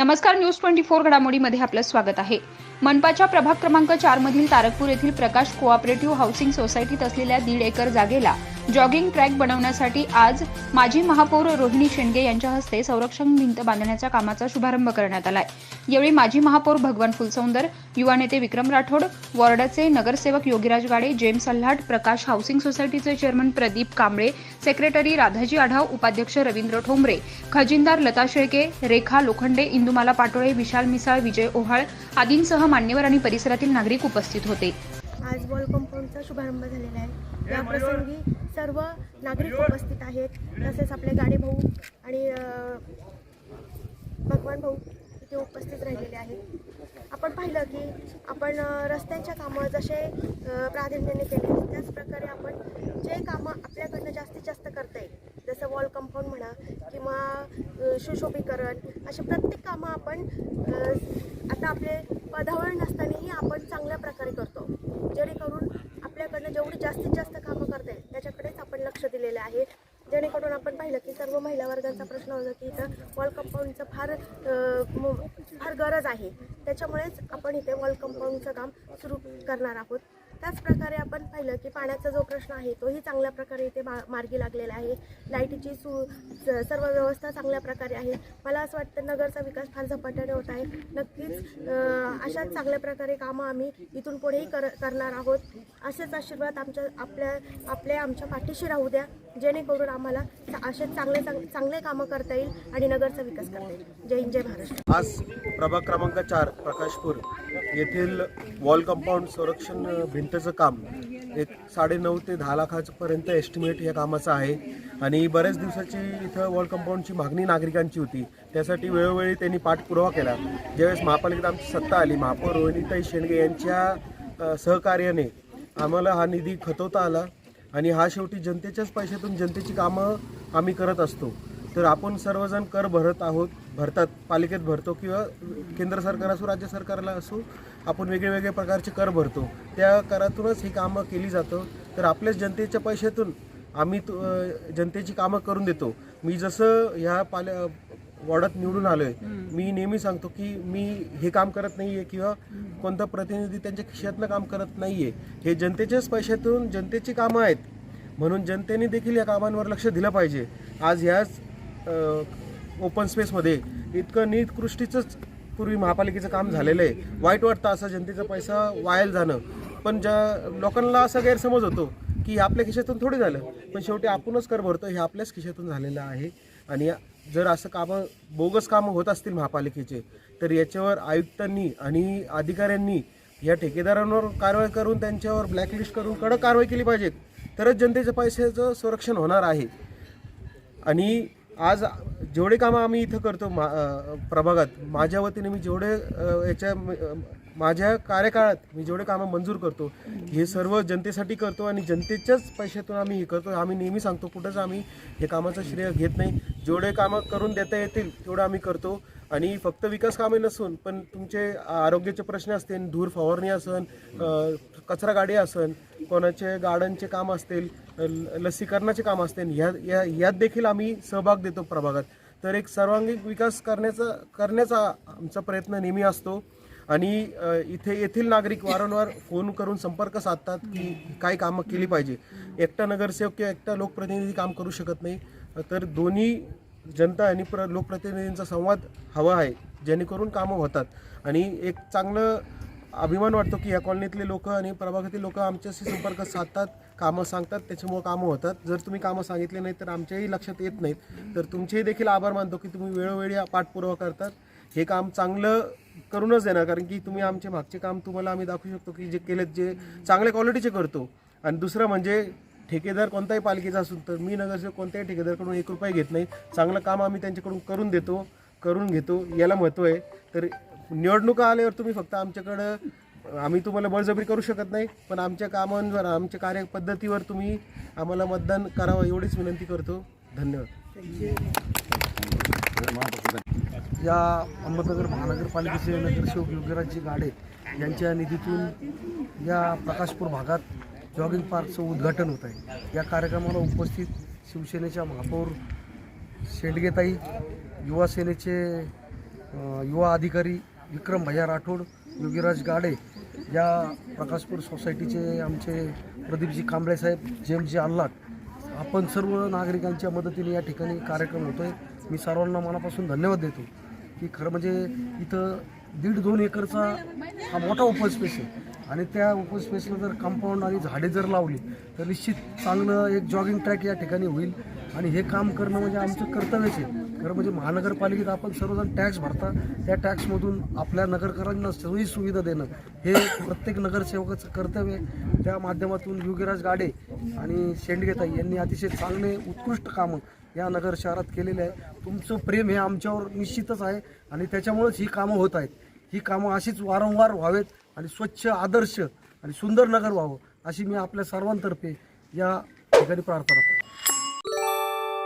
नमस्कार news twenty four घडामोडीमध्ये आपलं स्वागत आहे. मनपाच्या प्रभाग क्रमांक चार मधील तारकपूर येथील प्रकाश कोऑपरेटिव्ह हाऊसिंग सोसायटीत असलेल्या दीड एकर जागेला जॉगिंग ट्रॅक बनवण्यासाठी आज माजी महापौर रोहिणी शेंडगे यांच्या हस्ते संरक्षण भिंत बांधण्याच्या कामाचा शुभारंभ करण्यात आलाय. यावेळी माजी महापौर भगवान फुलसौंदर युवा नेते विक्रम राठोड वॉर्डाचे नगरसेवक योगीराज गाडे जेम्स सल्हाट प्रकाश हाऊसिंग सोसायटीचे चेअरमन प्रदीप कांबळे सेक्रेटरी राधाजी आढाव उपाध्यक्ष रवींद्र ठोंबरे खजिनदार लता शेळके रेखा लोखंडे इंदुमाला पाटोळे विशाल मिसाळ विजय ओहाळ आदींसह मान्यवर आणि परिसरातील नागरिक उपस्थित होते. आज वॉल कंपाऊंडचा शुभारंभ झालेला आहे. या प्रसंगी सर्व नागरिक उपस्थित आहेत तसेच आपले गाडे भाऊ आणि भगवान भाऊ. इथे उपस्थित राहिलेले आहेत. आपण पाहिलं की आपण रस्त्यांच्या कामं जसे प्राधान्याने केले त्याचप्रकारे आपण जे कामं आपल्याकडनं जास्तीत जास्त करता येईल जसं वॉल कंपाऊंड म्हणा किंवा सुशोभीकरण अशी प्रत्येक कामं आपण आता आपले पदावर नसतानाही आपण चांगल्या प्रकारे करतो. जेणेकरून आपल्याकडनं जेवढी जास्तीत जास्त कामं करता येईल त्याच्याकडेच आपण लक्ष दिलेलं आहे. जेणेकरून आपण पाहिलं की सर्व महिला वर्गाचा प्रश्न होता की इथं वॉल कंपाऊंडचं फार फार गरज आहे. त्याच्यामुळेच आपण इथे वॉल कंपाऊंडचं काम सुरू करणार आहोत. त्याचप्रकारे आपण पाहिलं की पाण्याचा जो प्रश्न आहे तोही चांगल्या प्रकारे इथे मा मार्गी लागलेला आहे. लाईटीची सु सर्व व्यवस्था चांगल्या प्रकारे आहे. मला असं वाटतं नगरचा विकास फार झपाट्याने होत आहे. नक्कीच अशाच चांगल्या प्रकारे कामं आम्ही इथून पुढेही कर करणार आहोत. असेच आशीर्वाद आमच्या आपल्या आपल्या आमच्या पाठीशी राहू द्या. जेणेकरून आम्हाला असे चांगले चांगले कामं करता येईल आणि नगरचा विकास करता येईल. जय हिंद जय महाराष्ट्र. आज प्रभाग क्रमांक चार प्रकाशपूर येथील वॉल कंपाऊंड संरक्षण भिंतचं काम एक साडेनऊ ते दहा लाखापर्यंत एस्टिमेट या कामाचं आहे. आणि बऱ्याच दिवसाची इथं वॉल कंपाऊंडची मागणी नागरिकांची होती. त्यासाठी वेळोवेळी त्यांनी पाठपुरावा केला. ज्यावेळेस महापालिकेत आमची सत्ता आली महापौर रोहिणीताई शेंडगे यांच्या सहकार्याने आम्हाला हा निधी खतवता आला. आणि हा शेवटी जनतेच्याच पैशातून जनतेची कामं आम्ही करत असतो. तर आपण सर्वजण कर भरत आहोत भरतात पालिकेत भरतो किंवा केंद्र सरकार असो राज्य सरकारला असो आपण वेगळे वेगळे प्रकारचे कर भरतो. त्या करातूनच ही कामं केली जातं. तर आपल्याच जनतेच्या पैशातून आम्ही तु- जनतेची कामं करून देतो. मी जसं ह्या पाल्या वॉर्डात निवडून आलोय. मी नेहमी सांगतो की मी हे काम करत नाहीये किंवा कोणता प्रतिनिधी त्यांच्या खिशातनं काम करत नाहीये. हे जनतेच्याच पैशातून जनतेची कामं आहेत. म्हणून जनतेने देखील या कामांवर लक्ष दिलं पाहिजे. आज ह्याच ओपन स्पेसमध्ये इतकं निकृष्टीचंच पूर्वी महापालिकेचं काम झालेलं आहे. वाईट वाटतं असं जनतेचा पैसा वायाल जाणं. पण ज्या लोकांना असा गैरसमज होतो की आपल्या खिशातून थोडी झालं. पण शेवटी आपणच कर भरतो हे आपल्याच खिशातून झालेलं आहे. आणि जर असं कामं बोगस कामं होत असतील महापालिकेचे तर याच्यावर आयुक्तांनी आणि अधिकाऱ्यांनी या ठेकेदारांवर कारवाई करून त्यांच्यावर ब्लॅकलिस्ट करून कडक कारवाई केली पाहिजे तरच जनतेच्या पैशाचं संरक्षण होणार आहे. आणि आज जेवढे कामं आम्ही इथं करतो मा प्रभागात माझ्या वतीने मी जेवढे याच्या माझ्या कार्यकाळात मी जेवढे कामं मंजूर करतो हे सर्व जनतेसाठी करतो आणि जनतेच्याच पैशातून आम्ही हे करतो. आम्ही नेहमी सांगतो कुठंच आम्ही हे कामाचं श्रेय घेत नाही. जेवढे कामं करून देता येतील तेवढं आम्ही करतो. आणि फक्त विकास कामे नसून पण तुमचे आरोग्याचे प्रश्न असतील धूर फवारणी असन कचरा गाडी असन कोणाचे गार्डनचे काम असतील ल- लसीकरणाचे काम असतील ह्या या यात देखील आम्ही सहभाग देतो प्रभागात. तर एक सर्वांगीण विकास करण्याचा करण्याचा आमचा प्रयत्न नेहमी असतो. आणि इथे येथील नागरिक वारंवार फोन करून संपर्क साधतात की काय कामं केली पाहिजे. एकटा नगरसेवक किंवा एकटा लोकप्रतिनिधी काम करू शकत नाही. तर दोन्ही जनता आणि प्र लोकप्रतिनिधींचा संवाद हवा आहे जेणेकरून कामं होतात. आणि एक चांगलं अभिमान वाटतो की या कॉलनीतले लोक आणि प्रभागातील लोक आमच्याशी संपर्क साधतात कामं सांगतात त्याच्यामुळं कामं होतात. जर तुम्ही कामं सांगितले नाही तर आमच्याही लक्षात येत नाहीत. तर तुमचेही देखील आभार मानतो की तुम्ही वेळोवेळी पाठपुरावा करतात. हे काम चांगलं करूनच देणार कारण की तुम्ही आमचे मागचे काम तुम्हाला आम्ही दाखवू शकतो की जे केलेत जे चांगल्या क्वालिटीचे करतो. आणि दुसरं म्हणजे ठेकेदार कोणताही पालिकेचा असून तर मी नगरसेवक कोणत्याही ठेकेदारकडून एक रुपये घेत नाही. चांगलं काम आम्ही त्यांच्याकडून करून देतो करून घेतो. याला महत्त्व आहे. तर निवडणुका आल्यावर तुम्ही फक्त आमच्याकडं आम्ही तुम्हाला बळजबरी करू शकत नाही. पण आमच्या कामांवर आमच्या कार्यपद्धतीवर तुम्ही आम्हाला मतदान करावं एवढीच विनंती करतो. धन्यवाद. या अहमदनगर महानगरपालिकेचे नगरसेवक योगीराजजी गाडे यांच्या निधीतून या प्रकाशपूर भागात जॉगिंग पार्कचं उद्घाटन होत आहे. या कार्यक्रमाला उपस्थित शिवसेनेच्या महापौर शेंडगेताई युवा सेनेचे युवा अधिकारी विक्रम भैया राठोड योगीराज गाडे या प्रकाशपूर सोसायटीचे आमचे प्रदीपजी कांबळेसाहेब जेमजी आल्लाट आपण सर्व नागरिकांच्या मदतीने या ठिकाणी कार्यक्रम होतो आहे मी सर्वांना मनापासून धन्यवाद देतो की खरं म्हणजे इथं दीड दोन एकरचा हा मोठा ओपन स्पेस आहे. आणि त्या ओपन स्पेसला जर कंपाऊंड आणि झाडे जर लावली तर निश्चित चांगलं एक जॉगिंग ट्रॅक या ठिकाणी होईल. आणि हे काम करणं म्हणजे आमचं कर्तव्यच आहे. खरं म्हणजे महानगरपालिकेत आपण सर्वजण टॅक्स भरता त्या टॅक्समधून आपल्या नगरकरांना सोयी सुविधा देणं हे प्रत्येक नगरसेवकाचं कर्तव्य आहे. त्या माध्यमातून योगीराज गाडे आणि शेंडगेताई यांनी अतिशय चांगले उत्कृष्ट कामं या नगर शहरात केलेले आहे. तुमचं प्रेम हे आमच्यावर निश्चितच आहे आणि त्याच्यामुळेच ही कामं होत आहेत. ही कामं अशीच वारंवार व्हावेत आणि स्वच्छ आदर्श आणि सुंदर नगर व्हावं अशी मी आपल्या सर्वांतर्फे या ठिकाणी प्रार्थना